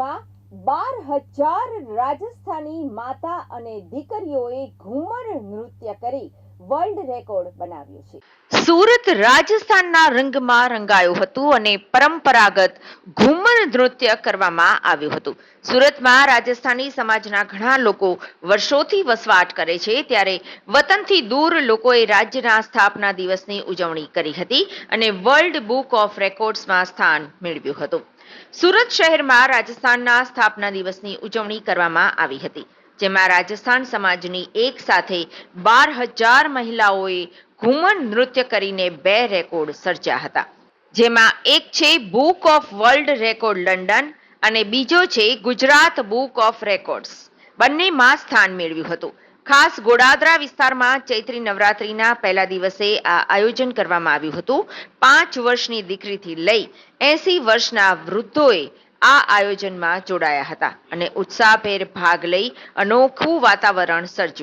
સુરતમાં બાર હજાર રાજસ્થાની માતા અને દીકરીઓએ ઘૂમર નૃત્ય કરી વર્લ્ડ રેકોર્ડ બનાવ્યો છે. સુરત રાજસ્થાનના રંગમાં રંગાયું હતું અને પરંપરાગત ઘૂમર નૃત્ય કરવામાં આવ્યું હતું. સુરતમાં રાજસ્થાની સમાજના ઘણા લોકો વર્ષોથી વસવાટ કરે છે. ત્યારે વતનથી દૂર લોકોએ રાજ્યના સ્થાપના દિવસની ઉજવણી કરી હતી અને વર્લ્ડ બુક ઓફ રેકોર્ડ્સમાં સ્થાન મેળવ્યું હતું. સુરત શહેરમાં રાજસ્થાનના સ્થાપના દિવસની ઉજવણી કરવામાં આવી હતી, જેમાં રાજસ્થાન સમાજની એક સાથે બાર હજાર મહિલાઓએ ઘુમર નૃત્ય કરીને બે રેકોર્ડ સર્જ્યા હતા. જેમાં એક છે book of world record London અને બીજો છે ગુજરાત બુક ઓફ રેકોર્ડ્સ બંનેમાં સ્થાન મેળવ્યું હતું. ખાસ ગોડાદરા વિસ્તારમાં ચૈત્રી નવરાત્રીના પહેલા દિવસે આ આયોજન કરવામાં આવ્યું હતું. પાંચ વર્ષની દીકરીથી લઈ એસી વર્ષના વૃદ્ધોએ આ આયોજનમાં જોડાયા હતા અને ઉત્સાહભેર ભાગ લઈ અનોખું વાતાવરણ સર્જ્યું.